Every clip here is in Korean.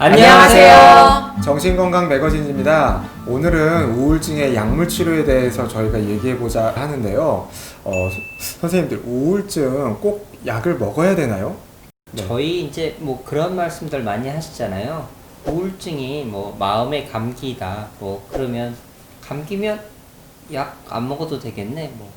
안녕하세요. 정신건강 매거진입니다. 오늘은 우울증의 약물 치료에 대해서 저희가 얘기해보자 하는데요. 어, 서- 선생님들, 우울증 꼭 약을 먹어야 되나요? 네. 저희 이제 뭐 그런 말씀들 많이 하시잖아요. 우울증이 뭐 마음의 감기다. 뭐 그러면 감기면 약 안 먹어도 되겠네. 뭐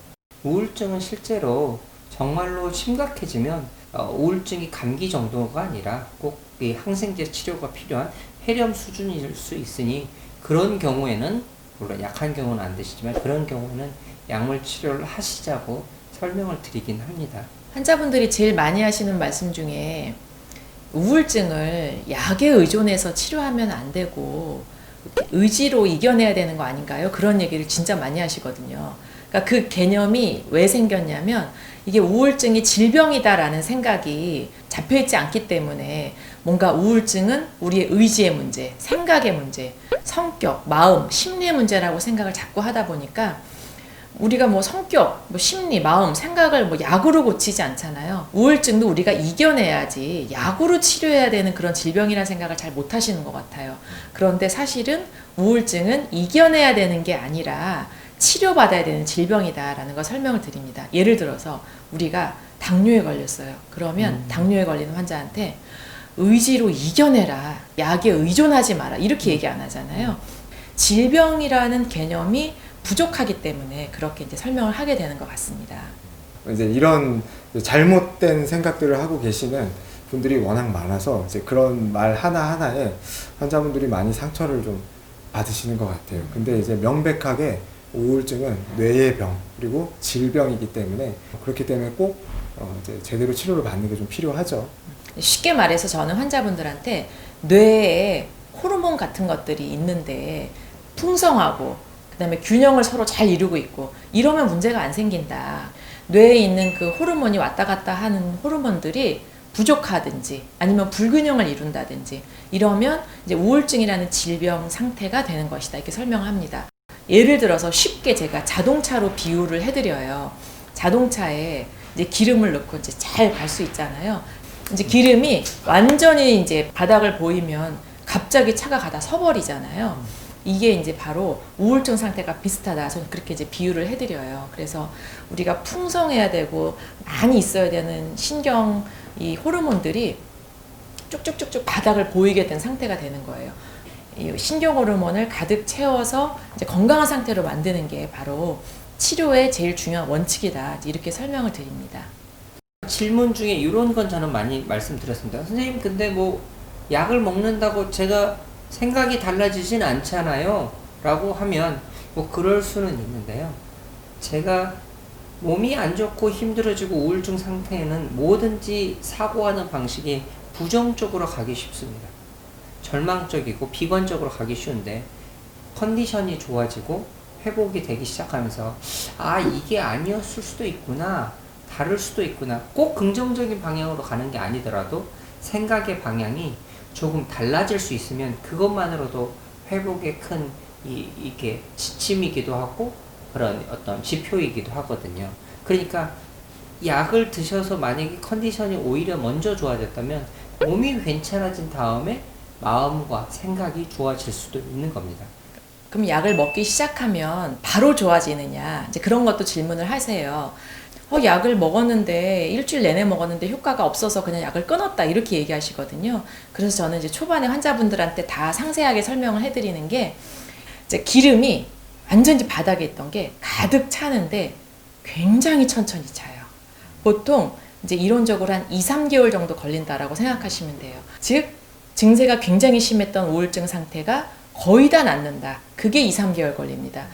우울증은 실제로 정말로 심각해지면 어, 우울증이 감기 정도가 아니라 꼭 이 항생제 치료가 필요한 폐렴 수준일 수 있으니 그런 경우에는 물론 약한 경우는 안 되시지만 그런 경우에는 약물 치료를 하시자고 설명을 드리긴 합니다. 환자분들이 제일 많이 하시는 말씀 중에 우울증을 약에 의존해서 치료하면 안 되고 의지로 이겨내야 되는 거 아닌가요? 그런 얘기를 진짜 많이 하시거든요. 그러니까 그 개념이 왜 생겼냐면 이게 우울증이 질병이다라는 생각이 잡혀있지 않기 때문에 뭔가 우울증은 우리의 의지의 문제, 생각의 문제, 성격, 마음, 심리의 문제라고 생각을 자꾸 하다 보니까 우리가 뭐 성격, 뭐 심리, 마음, 생각을 뭐 약으로 고치지 않잖아요. 우울증도 우리가 이겨내야지 약으로 치료해야 되는 그런 질병이라는 생각을 잘 못 하시는 것 같아요. 그런데 사실은 우울증은 이겨내야 되는 게 아니라 치료받아야 되는 질병이다라는 걸 설명을 드립니다. 예를 들어서 우리가 당뇨에 걸렸어요. 그러면 당뇨에 걸리는 환자한테 의지로 이겨내라. 약에 의존하지 마라. 이렇게 얘기 안 하잖아요. 질병이라는 개념이 부족하기 때문에 그렇게 이제 설명을 하게 되는 것 같습니다. 이제 이런 잘못된 생각들을 하고 계시는 분들이 워낙 많아서 이제 그런 말 하나하나에 환자분들이 많이 상처를 좀 받으시는 것 같아요. 근데 이제 명백하게 우울증은 뇌의 병, 그리고 질병이기 때문에 그렇기 때문에 꼭 어, 이제 제대로 치료를 받는 게 좀 필요하죠. 쉽게 말해서 저는 환자분들한테 뇌에 호르몬 같은 것들이 있는데 풍성하고 그다음에 균형을 서로 잘 이루고 있고 이러면 문제가 안 생긴다. 뇌에 있는 그 호르몬이 왔다 갔다 하는 호르몬들이 부족하든지 아니면 불균형을 이룬다든지 이러면 이제 우울증이라는 질병 상태가 되는 것이다. 이렇게 설명합니다. 예를 들어서 쉽게 제가 자동차로 비유를 해드려요. 자동차에 이제 기름을 넣고 이제 잘 갈 수 있잖아요. 이제 기름이 완전히 이제 바닥을 보이면 갑자기 차가 가다 서버리잖아요. 이게 이제 바로 우울증 상태가 비슷하다. 저는 그렇게 이제 비유를 해드려요. 그래서 우리가 풍성해야 되고 많이 있어야 되는 신경 이 호르몬들이 쭉쭉쭉쭉 바닥을 보이게 된 상태가 되는 거예요. 이 신경 호르몬을 가득 채워서 이제 건강한 상태로 만드는 게 바로 치료의 제일 중요한 원칙이다. 이렇게 설명을 드립니다. 질문 중에 이런 건 저는 많이 말씀드렸습니다. 선생님, 근데 뭐 약을 먹는다고 제가 생각이 달라지진 않잖아요. 라고 하면 뭐 그럴 수는 있는데요. 제가 몸이 안 좋고 힘들어지고 우울증 상태에는 뭐든지 사고하는 방식이 부정적으로 가기 쉽습니다. 절망적이고 비관적으로 가기 쉬운데 컨디션이 좋아지고 회복이 되기 시작하면서 아 이게 아니었을 수도 있구나 다를 수도 있구나 꼭 긍정적인 방향으로 가는 게 아니더라도 생각의 방향이 조금 달라질 수 있으면 그것만으로도 회복에 큰 이, 이게 지침이기도 하고 그런 어떤 지표이기도 하거든요. 그러니까 약을 드셔서 만약에 컨디션이 오히려 먼저 좋아졌다면 몸이 괜찮아진 다음에 마음과 생각이 좋아질 수도 있는 겁니다. 그럼 약을 먹기 시작하면 바로 좋아지느냐? 이제 그런 것도 질문을 하세요. 어, 약을 먹었는데 일주일 내내 먹었는데 효과가 없어서 그냥 약을 끊었다 이렇게 얘기하시거든요. 그래서 저는 이제 초반에 환자분들한테 다 상세하게 설명을 해드리는 게 이제 기름이 완전히 바닥에 있던 게 가득 차는데 굉장히 천천히 차요. 보통 이제 이론적으로 한 2, 3개월 정도 걸린다라고 생각하시면 돼요. 즉 증세가 굉장히 심했던 우울증 상태가 거의 다 낫는다. 그게 2, 3개월 걸립니다.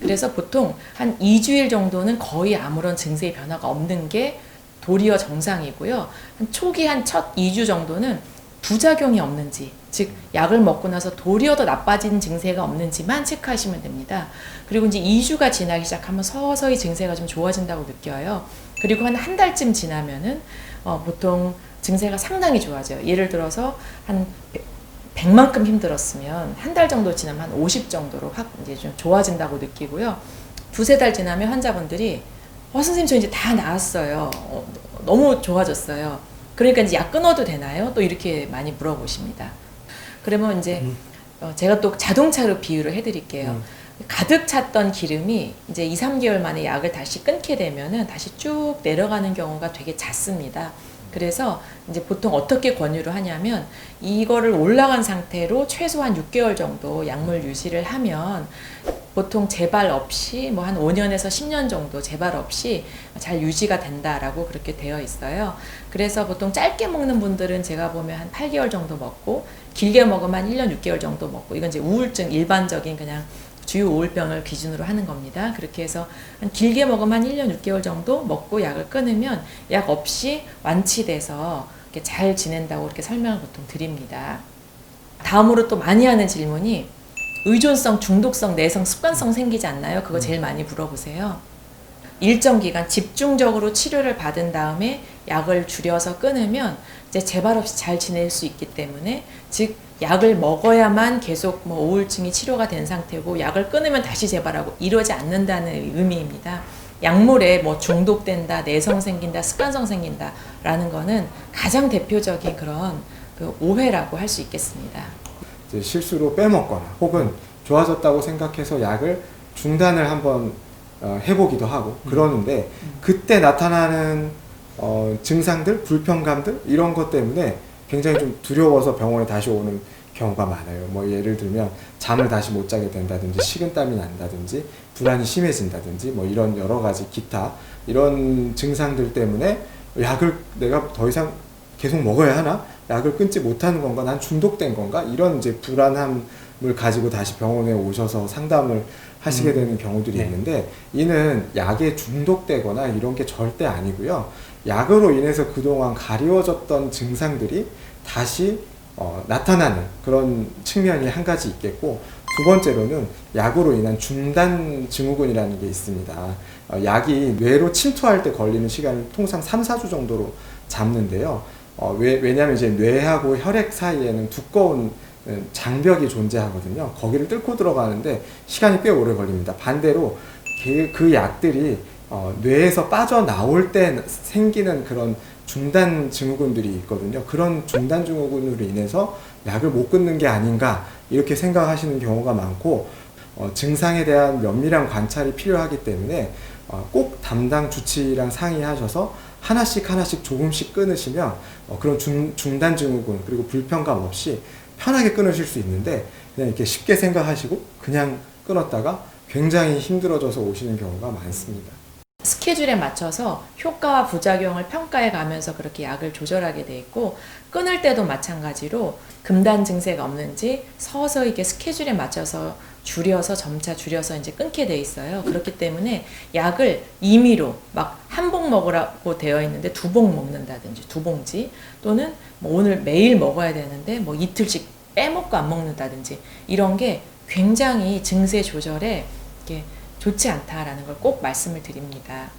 그래서 보통 한 2주일 정도는 거의 아무런 증세의 변화가 없는 게 도리어 정상이고요. 한 초기 한 첫 2주 정도는 부작용이 없는지, 즉 약을 먹고 나서 도리어 더 나빠진 증세가 없는지만 체크하시면 됩니다. 그리고 이제 2주가 지나기 시작하면 서서히 증세가 좀 좋아진다고 느껴요. 그리고 한 한 달쯤 지나면은 어, 보통 증세가 상당히 좋아져요. 예를 들어서 한 100만큼 힘들었으면 한 달 정도 지나면 한 50 정도로 확 이제 좀 좋아진다고 느끼고요. 두세 달 지나면 환자분들이 어, 선생님 저 이제 다 나았어요. 어, 너무 좋아졌어요. 그러니까 이제 약 끊어도 되나요? 또 이렇게 많이 물어보십니다. 그러면 이제 음. 어, 제가 또 자동차로 비유를 해드릴게요. 음. 가득 찼던 기름이 이제 2, 3개월 만에 약을 다시 끊게 되면은 다시 쭉 내려가는 경우가 되게 잦습니다. 그래서 이제 보통 어떻게 권유를 하냐면 이거를 올라간 상태로 최소한 6개월 정도 약물 유지를 하면 보통 재발 없이 뭐 한 5년에서 10년 정도 재발 없이 잘 유지가 된다라고 그렇게 되어 있어요. 그래서 보통 짧게 먹는 분들은 제가 보면 한 8개월 정도 먹고 길게 먹으면 한 1년 6개월 정도 먹고 이건 이제 우울증 일반적인 그냥 주요 우울병을 기준으로 하는 겁니다. 그렇게 해서 한 길게 먹으면 한 1년 6개월 정도 먹고 약을 끊으면 약 없이 완치돼서 이렇게 잘 지낸다고 이렇게 설명을 보통 드립니다. 다음으로 또 많이 하는 질문이 의존성, 중독성, 내성, 습관성 생기지 않나요? 그거 제일 많이 물어보세요. 일정 기간 집중적으로 치료를 받은 다음에 약을 줄여서 끊으면 이제 재발 없이 잘 지낼 수 있기 때문에 즉 약을 먹어야만 계속 뭐 우울증이 치료가 된 상태고 약을 끊으면 다시 재발하고 이러지 않는다는 의미입니다. 약물에 뭐 중독된다, 내성 생긴다, 습관성 생긴다라는 거는 가장 대표적인 그런 그 오해라고 할 수 있겠습니다. 이제 실수로 빼먹거나 혹은 좋아졌다고 생각해서 약을 중단을 한번 어, 해보기도 하고 그러는데 그때 나타나는 어, 증상들, 불편감들 이런 것 때문에 굉장히 좀 두려워서 병원에 다시 오는 경우가 많아요. 뭐 예를 들면 잠을 다시 못 자게 된다든지 식은땀이 난다든지 불안이 심해진다든지 뭐 이런 여러 가지 기타 이런 증상들 때문에 약을 내가 더 이상 계속 먹어야 하나? 약을 끊지 못하는 건가? 난 중독된 건가? 이런 이제 불안함을 가지고 다시 병원에 오셔서 상담을 하시게 음. 되는 경우들이 네. 있는데 이는 약에 중독되거나 이런 게 절대 아니고요. 약으로 인해서 그동안 가리워졌던 증상들이 다시 어, 나타나는 그런 측면이 한 가지 있겠고 두 번째로는 약으로 인한 중단 증후군이라는 게 있습니다. 어, 약이 뇌로 침투할 때 걸리는 시간을 통상 3, 4주 정도로 잡는데요. 어, 왜, 왜냐하면 이제 뇌하고 혈액 사이에는 두꺼운 음, 장벽이 존재하거든요. 거기를 뚫고 들어가는데 시간이 꽤 오래 걸립니다. 반대로 그, 그 약들이 어, 뇌에서 빠져나올 때 생기는 그런 중단 증후군들이 있거든요. 그런 중단 증후군으로 인해서 약을 못 끊는 게 아닌가 이렇게 생각하시는 경우가 많고 어, 증상에 대한 면밀한 관찰이 필요하기 때문에 어, 꼭 담당 주치의랑 상의하셔서 하나씩 하나씩 조금씩 끊으시면 어, 그런 중, 중단 증후군 그리고 불편감 없이 편하게 끊으실 수 있는데 그냥 이렇게 쉽게 생각하시고 그냥 끊었다가 굉장히 힘들어져서 오시는 경우가 많습니다. 스케줄에 맞춰서 효과와 부작용을 평가해 가면서 그렇게 약을 조절하게 돼 있고 끊을 때도 마찬가지로 금단 증세가 없는지 서서히 이렇게 스케줄에 맞춰서 줄여서 점차 줄여서 이제 끊게 돼 있어요. 그렇기 때문에 약을 임의로 막 한 봉 먹으라고 되어 있는데 두 봉 먹는다든지 두 봉지 또는 뭐 오늘 매일 먹어야 되는데 뭐 이틀씩 빼먹고 안 먹는다든지 이런 게 굉장히 증세 조절에 이게 좋지 않다라는 걸 꼭 말씀을 드립니다.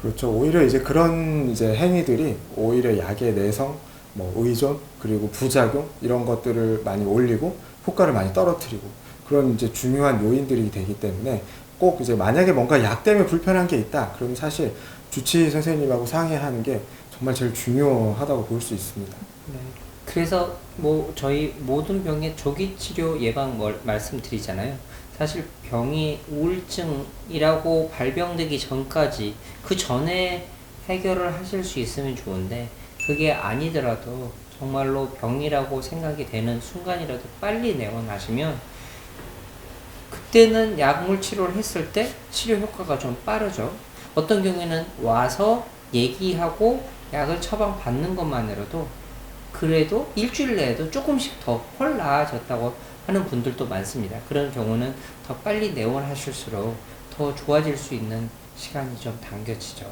그렇죠. 오히려 이제 그런 이제 행위들이 오히려 약의 내성, 뭐 의존 그리고 부작용 이런 것들을 많이 올리고 효과를 많이 떨어뜨리고 그런 이제 중요한 요인들이 되기 때문에 꼭 이제 만약에 뭔가 약 때문에 불편한 게 있다. 그러면 사실 주치의 선생님하고 상의하는 게 정말 제일 중요하다고 볼 수 있습니다. 네. 그래서 뭐 저희 모든 병의 조기 치료 예방 걸 말씀드리잖아요. 사실 병이 우울증이라고 발병되기 전까지 그 전에 해결을 하실 수 있으면 좋은데 그게 아니더라도 정말로 병이라고 생각이 되는 순간이라도 빨리 내원하시면 그때는 약물 치료를 했을 때 치료 효과가 좀 빠르죠. 어떤 경우에는 와서 얘기하고 약을 처방 받는 것만으로도 그래도 일주일 내에도 조금씩 더 훨 나아졌다고 하는 분들도 많습니다. 그런 경우는 더 빨리 내원하실수록 더 좋아질 수 있는 시간이 좀 당겨지죠.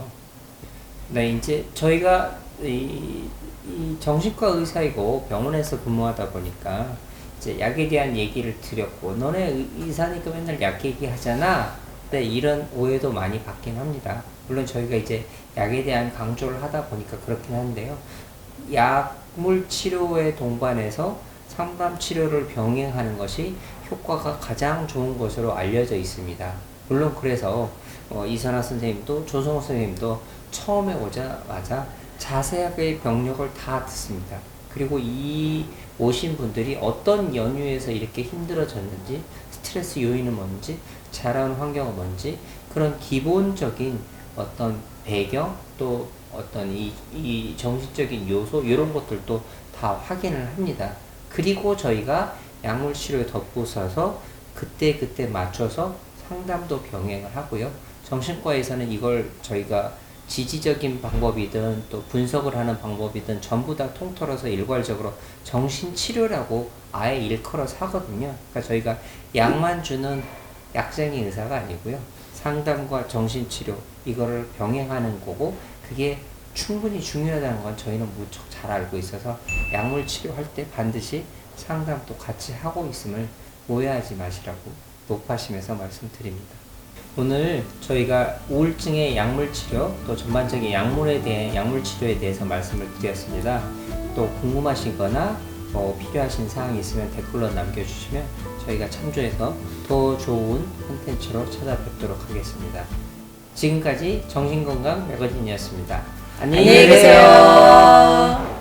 네, 이제 저희가 이, 이 정신과 의사이고 병원에서 근무하다 보니까 이제 약에 대한 얘기를 드렸고 너네 의- 의사니까 맨날 약 얘기하잖아. 네, 이런 오해도 많이 받긴 합니다. 물론 저희가 이제 약에 대한 강조를 하다 보니까 그렇긴 한데요. 약 물 치료에 동반해서 상담 치료를 병행하는 것이 효과가 가장 좋은 것으로 알려져 있습니다. 물론 그래서 어, 이선아 선생님도 조성호 선생님도 처음에 오자마자 자세하게 병력을 다 듣습니다. 그리고 이 오신 분들이 어떤 연유에서 이렇게 힘들어졌는지, 스트레스 요인은 뭔지, 자라온 환경은 뭔지, 그런 기본적인 어떤 배경, 또 어떤 이, 이 정신적인 요소, 이런 것들도 다 확인을 합니다. 그리고 저희가 약물 치료에 덧붙여서 그때 그때 맞춰서 상담도 병행을 하고요. 정신과에서는 이걸 저희가 지지적인 방법이든 또 분석을 하는 방법이든 전부 다 통틀어서 일괄적으로 정신치료라고 아예 일컬어서 하거든요. 그러니까 저희가 약만 주는 약쟁이 의사가 아니고요. 상담과 정신치료 이거를 병행하는 거고 그게 충분히 중요하다는 건 저희는 무척 잘 알고 있어서 약물 치료할 때 반드시 상담도 같이 하고 있음을 오해하지 마시라고 높아심에서 말씀드립니다. 오늘 저희가 우울증의 약물 치료 또 전반적인 약물에 대해 약물 치료에 대해서 말씀을 드렸습니다. 또 궁금하시거나 뭐 필요하신 사항이 있으면 댓글로 남겨주시면 저희가 참조해서 더 좋은 콘텐츠로 찾아뵙도록 하겠습니다. 지금까지 정신건강 매거진이었습니다. 안녕히 안녕히 계세요.